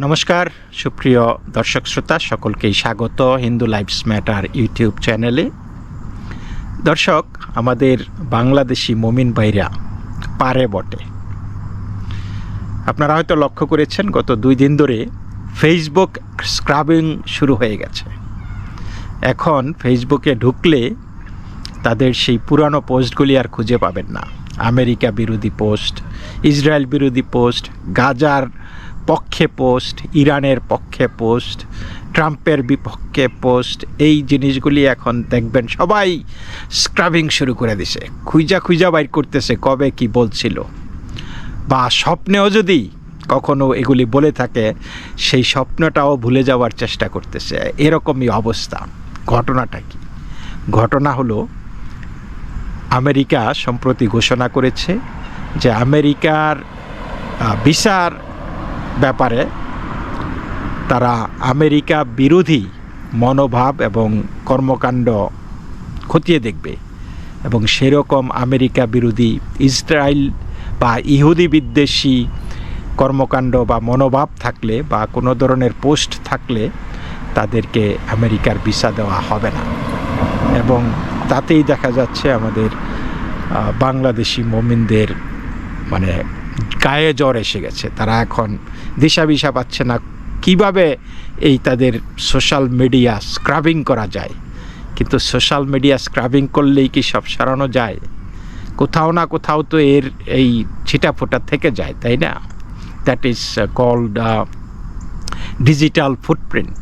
নমস্কার, সুপ্রিয় দর্শক শ্রোতা, সকলকেই স্বাগত হিন্দু লাইফস ম্যাটার ইউটিউব চ্যানেলে। দর্শক, আমাদের বাংলাদেশি মমিন ভাইরা পারে বটে। আপনারা হয়তো লক্ষ্য করেছেন, গত দুই দিন ধরে ফেসবুক স্ক্রাবিং শুরু হয়ে গেছে। এখন ফেসবুকে ঢুকলে তাদের সেই পুরানো পোস্টগুলি আর খুঁজে পাবেন না। আমেরিকা বিরোধী পোস্ট ইসরায়েল বিরোধী পোস্ট গাজার পক্ষে পোস্ট, ইরানের পক্ষে পোস্ট, ট্রাম্পের বিপক্ষে পোস্ট, এই জিনিসগুলি এখন দেখবেন সবাই স্ক্রাবিং শুরু করে দিছে। খুঁজা খুঁজা বাইর করতেছে কবে কি বলছিল। বা স্বপ্নেও যদি কখনো এগুলি বলে থাকে, সেই স্বপ্নটাও ভুলে যাওয়ার চেষ্টা করতেছে। এরকমই অবস্থা। ঘটনাটা কি? ঘটনা হলো, আমেরিকা সম্প্রতি ঘোষণা করেছে যে আমেরিকার ভিসার ব্যাপারে তারা আমেরিকা বিরোধী মনোভাব এবং কর্মকাণ্ড খতিয়ে দেখবে এবং সেরকম আমেরিকা বিরোধী ইসরায়েল বা ইহুদি বিদ্বেষী কর্মকাণ্ড বা মনোভাব থাকলে বা কোনো ধরনের পোস্ট থাকলে তাদেরকে আমেরিকার ভিসা দেওয়া হবে না। এবং তাতেই দেখা যাচ্ছে আমাদের বাংলাদেশি মমিনদের মানে গায়ে জ্বর এসে গেছে। তারা এখন দিশা বিশা পাচ্ছে না। কীভাবে এই তাদের সোশ্যাল মিডিয়া স্ক্রাবিং করা যায়? কিন্তু সোশ্যাল মিডিয়া স্ক্রাবিং করলেই কি সব সারানো যায়? কোথাও না কোথাও তো এর এই ছিটাফোটা থেকে যায়, তাই না? That is called digital footprint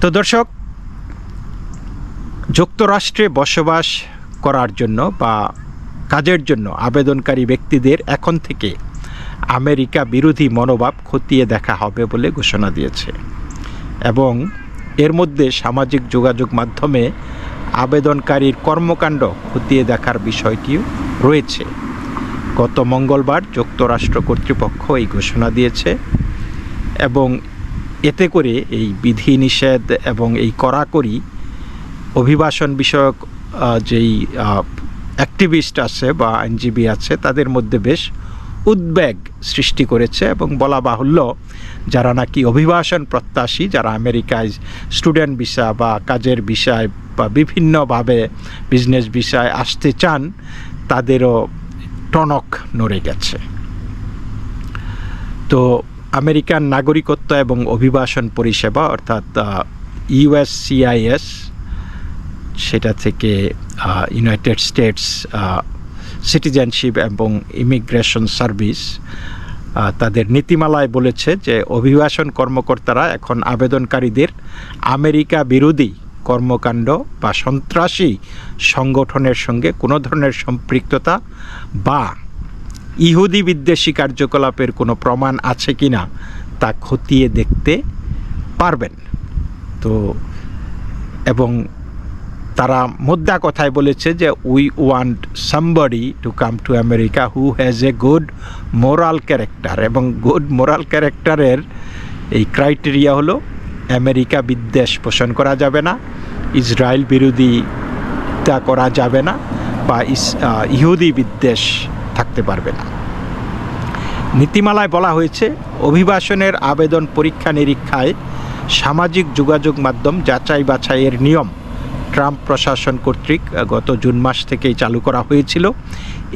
তো দর্শক, যুক্তরাষ্ট্রে বসবাস করার জন্য বা কাজের জন্য আবেদনকারী ব্যক্তিদের এখন থেকে আমেরিকা বিরোধী মনোভাব খতিয়ে দেখা হবে বলে ঘোষণা দিয়েছে। এবং এর মধ্যে সামাজিক যোগাযোগ মাধ্যমে আবেদনকারীর কর্মকাণ্ড খতিয়ে দেখার বিষয়টিও রয়েছে। গত মঙ্গলবার যুক্তরাষ্ট্র কর্তৃপক্ষ এই ঘোষণা দিয়েছে এবং এতে করে এই বিধিনিষেধ এবং এই কড়াকড়ি অভিবাসন বিষয়ক যেই অ্যাক্টিভিস্ট আছে বা আইনজীবী আছে, তাদের মধ্যে বেশ উদ্বেগ সৃষ্টি করেছে এবং বলা বাহুল্য যারা নাকি অভিবাসন প্রত্যাশী, যারা আমেরিকায় স্টুডেন্ট ভিসা বা কাজের বিষয় বা বিভিন্নভাবে বিজনেস বিষয় আসতে চান, তাদেরও টনক নড়ে গেছে। তো আমেরিকান নাগরিকত্ব এবং অভিবাসন পরিষেবা, অর্থাৎ ইউএসসিআইএস সেটা থেকে ইউনাইটেড স্টেটস সিটিজেনশিপ এবং ইমিগ্রেশন সার্ভিস তাদের নীতিমালায় বলেছে যে অভিবাসন কর্মকর্তারা এখন আবেদনকারীদের আমেরিকা বিরোধী কর্মকাণ্ড বা সন্ত্রাসী সংগঠনের সঙ্গে কোনো ধরনের সম্পৃক্ততা বা ইহুদি বিদ্বেষী কার্যকলাপের কোনো প্রমাণ আছে কি না তা খতিয়ে দেখতে পারবেন। তো, এবং তারা মোদ্দা কথায় বলেছে যে we want somebody to come to America who has a good moral character এবং গুড মোরাল ক্যারেক্টারের এই ক্রাইটেরিয়া হলো আমেরিকা বিদ্বেষ পোষণ করা যাবে না ইসরায়েল বিরোধিতা করা যাবে না, বা ইহুদি বিদ্বেষ থাকতে পারবে না। নীতিমালায় বলা হয়েছে, অভিবাসনের আবেদন পরীক্ষা নিরীক্ষায় সামাজিক যোগাযোগ মাধ্যম যাচাই বাছাইয়ের নিয়ম ট্রাম্প প্রশাসন কর্তৃক গত জুন মাস থেকেই চালু করা হয়েছিল।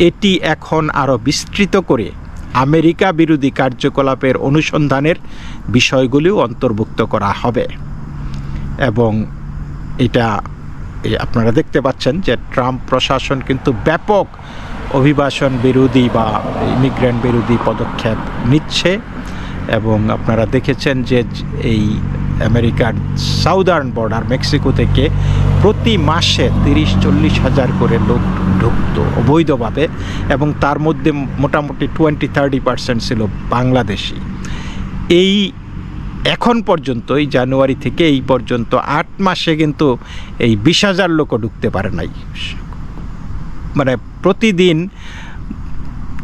এটি এখন আরও বিস্তৃত করে আমেরিকা বিরোধী কার্যকলাপের অনুসন্ধানের বিষয়গুলিও অন্তর্ভুক্ত করা হবে। এবং এটা আপনারা দেখতে পাচ্ছেন যে ট্রাম্প প্রশাসন কিন্তু ব্যাপক অভিবাসন বিরোধী বা ইমিগ্রেন্ট বিরোধী পদক্ষেপ নিচ্ছে। এবং আপনারা দেখেছেন যে এই আমেরিকার সাউদার্ন বর্ডার, মেক্সিকো থেকে প্রতি মাসে তিরিশ, চল্লিশ হাজার করে লোক ঢুকতো অবৈধভাবে এবং তার মধ্যে মোটামুটি টোয়েন্টি থার্টি পার্সেন্ট ছিল বাংলাদেশি। এই এখন পর্যন্ত এই জানুয়ারি থেকে এই পর্যন্ত আট মাসে কিন্তু এই বিশ হাজার লোকও ঢুকতে পারে নাই। মানে প্রতিদিন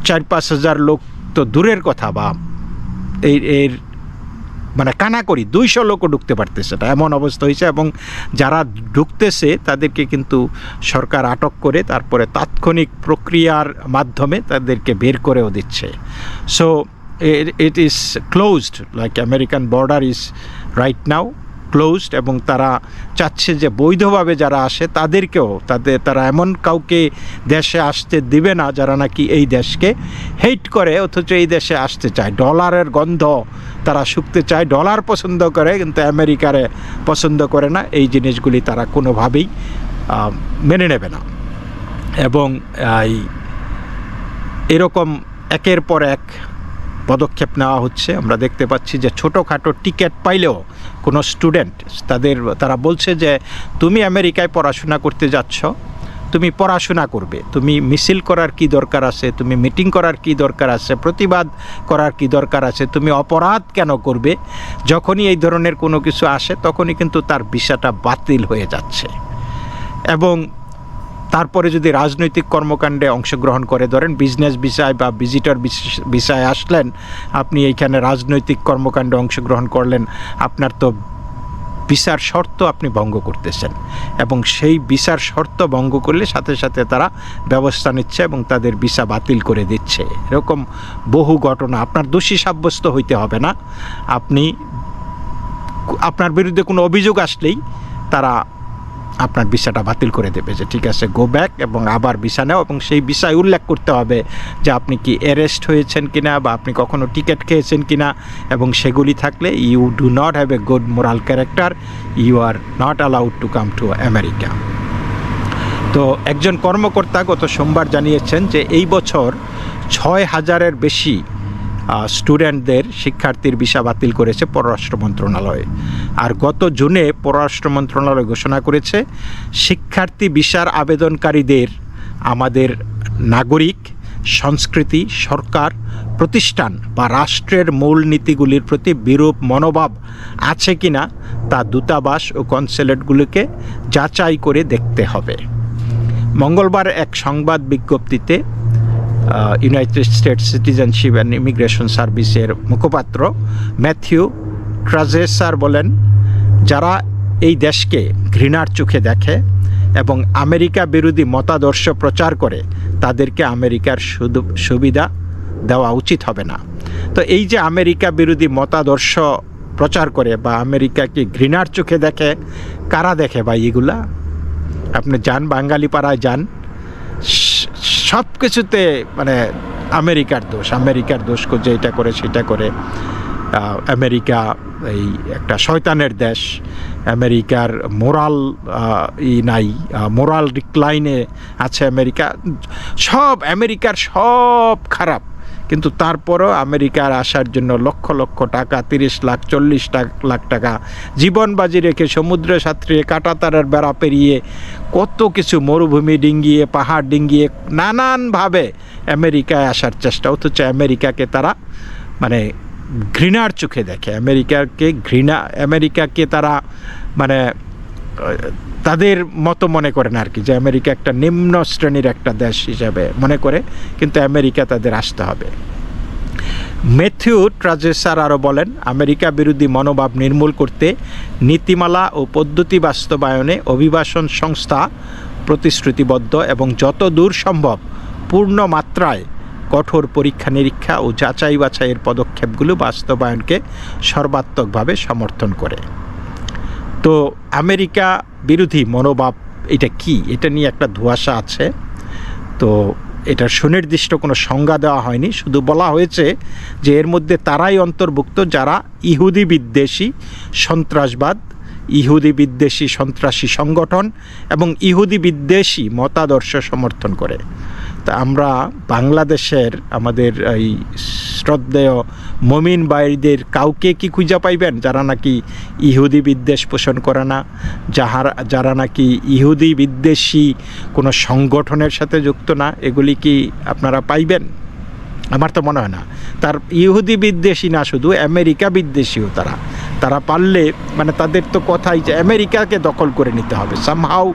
চার, পাঁচ হাজার লোক তো দূরের কথা বা এই, এর মানে কানাকড়ি দুইশো লোকও ঢুকতে পারতেছে না, এমন অবস্থা হয়েছে এবং যারা ঢুকতেছে তাদেরকে কিন্তু সরকার আটক করে তারপরে তাৎক্ষণিক প্রক্রিয়ার মাধ্যমে তাদেরকে বের করেও দিচ্ছে। So it is closed like American border is right now closed এবং তারা চাচ্ছে যে বৈধভাবে যারা আসে তাদেরকেও, তাদের, তারা এমন কাউকে দেশে আসতে দিবে না যারা নাকি এই দেশকে হেট করে, অথচ এই দেশে আসতে চায়। ডলারের গন্ধ তারা শুকতে চায় ডলার পছন্দ করে, কিন্তু আমেরিকারে পছন্দ করে না। এই জিনিসগুলি তারা কোনোভাবেই মেনে নেবে না। এবং এই এরকম একের পর এক পদক্ষেপ নেওয়া হচ্ছে। আমরা দেখতে পাচ্ছি যে ছোটোখাটো টিকিট পাইলেও কোনো স্টুডেন্ট, তাদের, তারা বলছে যে, তুমি আমেরিকায় পড়াশোনা করতে যাচ্ছ তুমি পড়াশোনা করবে, তুমি মিছিল করার কি দরকার আছে, তুমি মিটিং করার কি দরকার আছে, প্রতিবাদ করার কি দরকার আছে, তুমি অপরাধ কেন করবে? যখনই এই ধরনের কোনো কিছু আসে, তখনই কিন্তু তার ভিসাটা বাতিল হয়ে যাচ্ছে। এবং তারপরে যদি রাজনৈতিক কর্মকাণ্ডে অংশগ্রহণ করে, ধরেন বিজনেস বিষয় বা ভিজিটর বিষয় আসলেন, আপনি এইখানে রাজনৈতিক কর্মকাণ্ডে অংশগ্রহণ করলেন, আপনার তো ভিসার শর্ত আপনি ভঙ্গ করতেছেন। এবং সেই বিচার শর্ত ভঙ্গ করলে সাথে সাথে তারা ব্যবস্থা নিচ্ছে এবং তাদের ভিসা বাতিল করে দিচ্ছে। এরকম বহু ঘটনা, আপনার দোষী সাব্যস্ত হইতে হবে না। আপনি, আপনার বিরুদ্ধে কোনো অভিযোগ আসলেই তারা আপনার ভিসাটা বাতিল করে দেবে যে, ঠিক আছে গো ব্যাক এবং আবার ভিসা নেও। এবং সেই বিষয় উল্লেখ করতে হবে যে, আপনি কি অ্যারেস্ট হয়েছেন কিনা বা আপনি কখনো টিকিট খেয়েছেন কিনা এবং সেগুলি থাকলে you do not have a good moral character you are not allowed to come to America তো একজন কর্মকর্তা গত সোমবার জানিয়েছেন যে, এই বছর ছয় হাজারের বেশি স্টুডেন্টদের শিক্ষার্থীর ভিসা বাতিল করেছে পররাষ্ট্র মন্ত্রণালয়। আর গত জুনে পররাষ্ট্র মন্ত্রণালয় ঘোষণা করেছে, শিক্ষার্থী ভিসার আবেদনকারীদের আমাদের নাগরিক, সংস্কৃতি, সরকার, প্রতিষ্ঠান বা রাষ্ট্রের মূল নীতিগুলির প্রতি বিরূপ মনোভাব আছে কিনা তা দূতাবাস ও কনসুলেটগুলিকে যাচাই করে দেখতে হবে। মঙ্গলবার এক সংবাদ বিজ্ঞপ্তিতে United States citizenship and immigration সার্ভিসের মুখপাত্র ম্যাথিউ ট্রাজেসার বলেন যারা এই দেশকে ঘৃণার চোখে দেখে এবং আমেরিকা বিরোধী মতাদর্শ প্রচার করে, তাদেরকে আমেরিকার সুবিধা দেওয়া উচিত হবে না। তো এই যে আমেরিকা বিরোধী মতাদর্শ প্রচার করে বা আমেরিকাকে ঘৃণার চোখে দেখে, কারা দেখে ভাই এগুলা? আপনি যান বাঙালি পাড়ায় যান। সব কিছুতে মানে আমেরিকার দোষ আমেরিকার দোষ যে এটা করে, সেটা করে। আমেরিকা এই একটা শয়তানের দেশ। আমেরিকার মোরাল ই নাই মোরাল ডিক্লাইনে আছে আমেরিকা। সব আমেরিকার সব খারাপ। কিন্তু তারপরও আমেরিকার আসার জন্য লক্ষ লক্ষ টাকা, তিরিশ লাখ, চল্লিশ লাখ টাকা জীবন বাজি রেখে সমুদ্র সাঁতরিয়ে, কাটাতারের বেড়া পেরিয়ে কত কিছু মরুভূমি ডিঙ্গিয়ে, পাহাড় ডিঙ্গিয়ে নানানভাবে আমেরিকায় আসার চেষ্টা। অথচ আমেরিকাকে তারা মানে ঘৃণার চোখে দেখে। আমেরিকাকে ঘৃণা, আমেরিকাকে তারা মানে তাদের মতো মনে করেন আর কি, যে আমেরিকা একটা নিম্ন শ্রেণির একটা দেশ হিসাবে মনে করে, কিন্তু আমেরিকা তাদের আসতে হবে। ম্যাথিউ ট্রাজেসার আরও বলেন, আমেরিকা বিরোধী মনোভাব নির্মূল করতে নীতিমালা ও পদ্ধতি বাস্তবায়নে অভিবাসন সংস্থা প্রতিশ্রুতিবদ্ধ এবং যত দূর সম্ভব পূর্ণ মাত্রায় কঠোর পরীক্ষা নিরীক্ষা ও যাচাই বাছাইয়ের পদক্ষেপগুলো বাস্তবায়নকে সর্বাত্মকভাবে সমর্থন করে। তো আমেরিকা বিরোধী মনোভাব এটা কি? এটা নিয়ে একটা ধোঁয়াশা আছে। তো এটার সুনির্দিষ্ট কোনো সংজ্ঞা দেওয়া হয়নি। শুধু বলা হয়েছে যে এর মধ্যে তারাই অন্তর্ভুক্ত যারা ইহুদি বিদ্বেষী, সন্ত্রাসবাদ, ইহুদি বিদ্বেষী সন্ত্রাসী সংগঠন এবং ইহুদি বিদ্বেষী মতাদর্শ সমর্থন করে। তা আমরা বাংলাদেশের আমাদের এই শ্রদ্ধেয় মমিন বাইদের কাউকে কি খুঁজে পাইবেন? যারা নাকি ইহুদি বিদ্বেষ পোষণ করে না, যাহারা, যারা নাকি ইহুদি বিদ্বেষী কোনো সংগঠনের সাথে যুক্ত না, এগুলি কি আপনারা পাইবেন? আমার তো মনে হয় না। তার ইহুদি বিদ্বেষী না শুধু, আমেরিকা বিদ্বেষীও তারা। তারা পারলে মানে তাদের তো কথাই যে আমেরিকাকে দখল করে নিতে হবে। সামহাও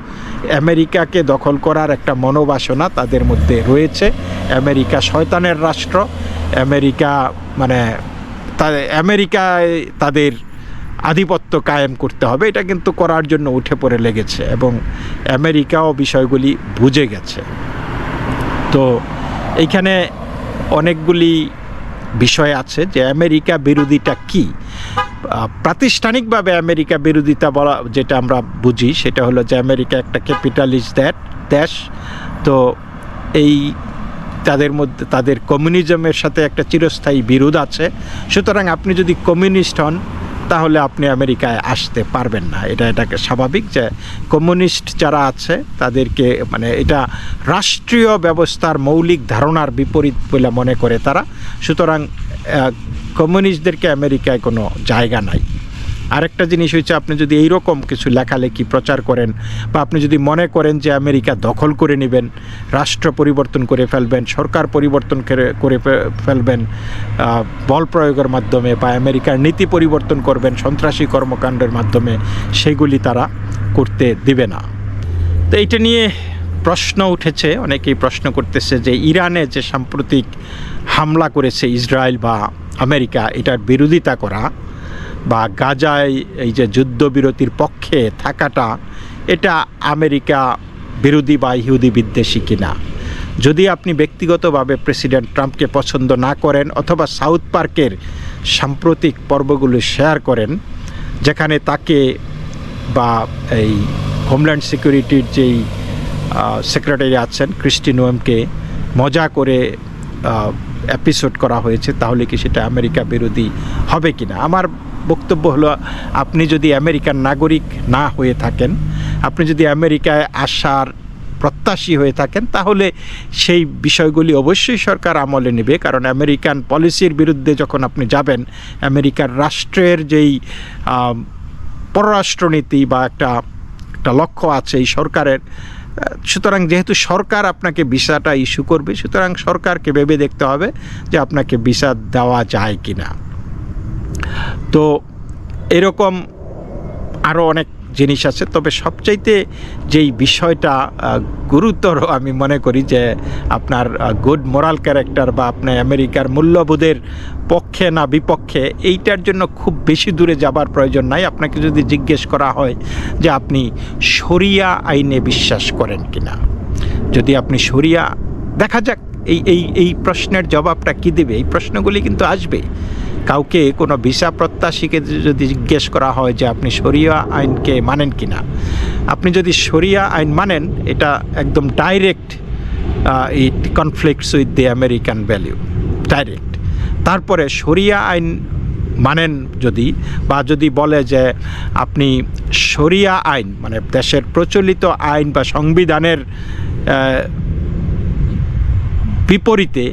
আমেরিকাকে দখল করার একটা মনোবাসনা তাদের মধ্যে রয়েছে। আমেরিকা শয়তানের রাষ্ট্র। আমেরিকা মানে আমেরিকায় তাদের আধিপত্য কায়েম করতে হবে। এটা কিন্তু করার জন্য উঠে পড়ে লেগেছে এবং আমেরিকাও বিষয়গুলি বুঝে গেছে। তো এইখানে অনেকগুলি বিষয় আছে যে আমেরিকা বিরোধীটা কি? প্রাতিষ্ঠানিকভাবে আমেরিকা বিরোধিতা বলা, যেটা আমরা বুঝি, সেটা হলো যে আমেরিকা একটা ক্যাপিটালিস্ট দ্যাট দেশ। তো এই তাদের মধ্যে, তাদের কমিউনিজমের সাথে একটা চিরস্থায়ী বিরোধ আছে। সুতরাং আপনি যদি কমিউনিস্ট হন, তাহলে আপনি আমেরিকায় আসতে পারবেন না। এটা, এটাকে স্বাভাবিক যে কমিউনিস্ট যারা আছে, তাদেরকে মানে এটা রাষ্ট্রীয় ব্যবস্থার মৌলিক ধারণার বিপরীত বলে মনে করে তারা। সুতরাং কমিউনিস্টদেরকে আমেরিকায় কোনো জায়গা নাই। আরেকটা জিনিস হচ্ছে আপনি যদি এইরকম কিছু লেখালেখি প্রচার করেন বা আপনি যদি মনে করেন যে আমেরিকা দখল করে নেবেন, রাষ্ট্র পরিবর্তন করে ফেলবেন, সরকার পরিবর্তন করে- ফেলবেন বল প্রয়োগের মাধ্যমে বা আমেরিকার নীতি পরিবর্তন করবেন, সন্ত্রাসী কর্মকাণ্ডের মাধ্যমে, সেগুলি তারা করতে দিবে না। তো এইটা নিয়ে প্রশ্ন উঠেছে, অনেকেই প্রশ্ন করতেছে যে ইরানে যে সাম্প্রতিক হামলা করেছে ইসরায়েল বা আমেরিকা, এটার বিরোধিতা করা বা গাজায় এই যে যুদ্ধবিরতির পক্ষে থাকাটা, এটা আমেরিকা বিরোধী বা ইহুদি বিদ্বেষী কিনা? যদি আপনি ব্যক্তিগতভাবে প্রেসিডেন্ট ট্রাম্পকে পছন্দ না করেন অথবা সাউথ পার্কের সাম্প্রতিক পর্বগুলো শেয়ার করেন, যেখানে তাকে বা এই হোমল্যান্ড সিকিউরিটির যেই সেক্রেটারি আছেন ক্রিস্টি নোয়েমকে মজা করে এপিসোড করা হয়েছে, তাহলে কি সেটা আমেরিকা বিরোধী হবে কি না আমার বক্তব্য হলো, আপনি যদি আমেরিকান নাগরিক না হয়ে থাকেন, আপনি যদি আমেরিকায় আসার প্রত্যাশী হয়ে থাকেন, তাহলে সেই বিষয়গুলি অবশ্যই সরকার আমলে নেবে, কারণ আমেরিকান পলিসির বিরুদ্ধে যখন আপনি যাবেন, আমেরিকার রাষ্ট্রের যেই পররাষ্ট্রনীতি বা একটা একটা লক্ষ্য আছে এই সরকারের সুতরাং যেহেতু সরকার আপনাকে ভিসাটা ইস্যু করবে, সুতরাং সরকারকে ভেবে দেখতে হবে যে আপনাকে ভিসা দেওয়া যায় কি না তো এরকম আরও অনেক জিনিস আছে। তবে সবচাইতে যেই বিষয়টা গুরুতর আমি মনে করি যে আপনার গুড মোরাল ক্যারেক্টার বা আপনার আমেরিকার মূল্যবোধের পক্ষে না বিপক্ষে, এইটার জন্য খুব বেশি দূরে যাবার প্রয়োজন নাই। আপনাকে যদি জিজ্ঞেস করা হয় যে আপনি শরিয়া আইনে বিশ্বাস করেন কিনা। যদি আপনি শরিয়া, দেখা যাক এই এই এই প্রশ্নের জবাবটা কী দেবে? এই প্রশ্নগুলি কিন্তু আসবে। কাউকে কোনো ভিসা প্রত্যাশীকে যদি জিজ্ঞেস করা হয় যে আপনি শরিয়া আইনকে মানেন কি না আপনি যদি শরিয়া আইন মানেন, এটা একদম direct it conflicts with the American value direct তারপরে শরিয়া আইন মানেন যদি, বা যদি বলে যে আপনি শরিয়া আইন মানে দেশের প্রচলিত আইন বা সংবিধানের বিপরীতে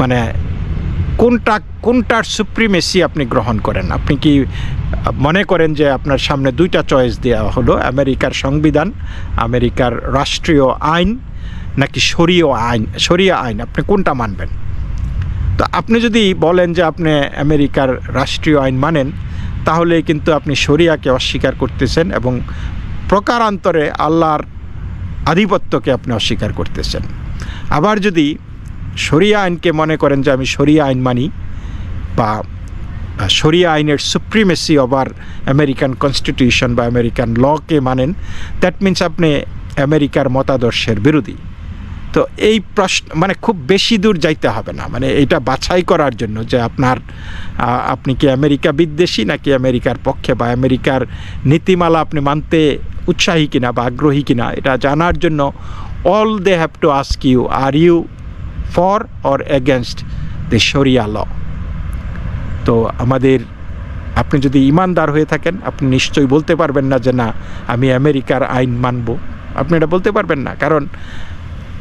মানে কোনটা, কোনটার সুপ্রিমেসি আপনি গ্রহণ করেন? আপনি কি মনে করেন যে আপনার সামনে দুইটা চয়েস দেওয়া হলো, আমেরিকার সংবিধান, আমেরিকার রাষ্ট্রীয় আইন, নাকি শরীয় আইন, শরিয়া আইন? আপনি কোনটা মানবেন? তো আপনি যদি বলেন যে আপনি আমেরিকার রাষ্ট্রীয় আইন মানেন, তাহলে কিন্তু আপনি শরিয়াকে অস্বীকার করতেছেন এবং প্রকারান্তরে আল্লাহর আধিপত্যকে আপনি অস্বীকার করতেছেন। আবার যদি শরিয়া আইনকে মনে করেন যে আমি শরিয়া আইন মানি বা শরিয়া আইনের সুপ্রিমেসি ওভার আমেরিকান কনস্টিটিউশন বা আমেরিকান লকে মানেন দ্যাট মিন্স আপনি আমেরিকার মতাদর্শের বিরোধী। তো এই প্রশ্ন মানে খুব বেশি দূর যাইতে হবে না। মানে এটা বাছাই করার জন্য যে আপনার আপনি কি আমেরিকা বিদ্বেষী নাকি আমেরিকার পক্ষে বা আমেরিকার নীতিমালা আপনি মানতে উৎসাহী কিনা বা আগ্রহী কিনা, এটা জানার জন্য all they have to ask you are you for or against the শরিয়া ল তো আমাদের, আপনি যদি ইমানদার হয়ে থাকেন, আপনি নিশ্চয়ই বলতে পারবেন না যে না, আমি আমেরিকার আইন মানব। আপনি এটা বলতে পারবেন না, কারণ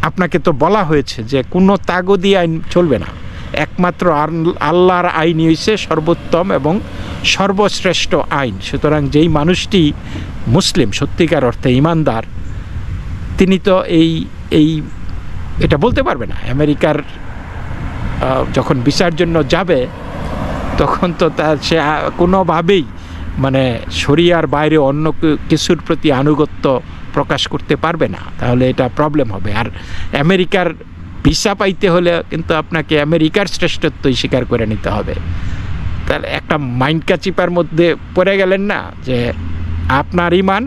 আপনাকে তো বলা হয়েছে যে কোনো তাগদি আইন চলবে না। একমাত্র আল- আল্লাহর আইনই হয়েছে সর্বোত্তম এবং সর্বশ্রেষ্ঠ আইন। সুতরাং যেই মানুষটি মুসলিম, সত্যিকার অর্থে ইমানদার তিনি তো এই এই, এটা বলতে পারবে না। আমেরিকার যখন বিচার জন্য যাবে, তখন তো তার সে কোনোভাবেই মানে শরিয়ার বাইরে অন্য কিছুর প্রতি আনুগত্য প্রকাশ করতে পারবে না। তাহলে এটা প্রবলেম হবে। আর আমেরিকার ভিসা পাইতে হলে কিন্তু আপনাকে আমেরিকার শ্রেষ্ঠত্বই স্বীকার করে নিতে হবে। তাহলে একটা মাইন্ড কাচিপার মধ্যে পড়ে গেলেন না যে আপনার ইমান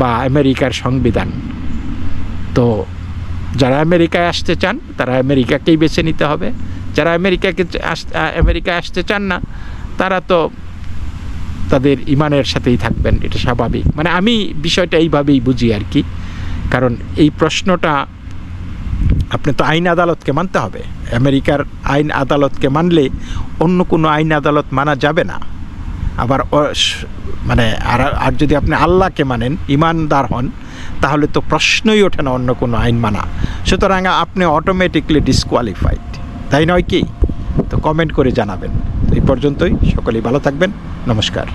বা আমেরিকার সংবিধান। তো যারা আমেরিকায় আসতে চান, তারা আমেরিকাকেই বেছে নিতে হবে। যারা আমেরিকাকে আমেরিকায় আসতে চান না, তারা তো তাদের ইমানের সাথেই থাকবেন, এটা স্বাভাবিক। মানে আমি বিষয়টা এইভাবেই বুঝি আর কি। কারণ এই প্রশ্নটা আপনি তো আইন আদালতকে মানতে হবে। আমেরিকার আইন আদালতকে মানলে অন্য কোনো আইন আদালত মানা যাবে না। আবার মানে আর আর যদি আপনি আল্লাহকে মানেন, ইমানদার হন তাহলে তো প্রশ্নই ওঠে না অন্য কোনো আইন মানা। সুতরাং আপনি অটোমেটিকলি ডিসকোয়ালিফাইড তাই নয় কি? তো কমেন্ট করে জানাবেন। এই পর্যন্তই। সকলেই ভালো থাকবেন। নমস্কার।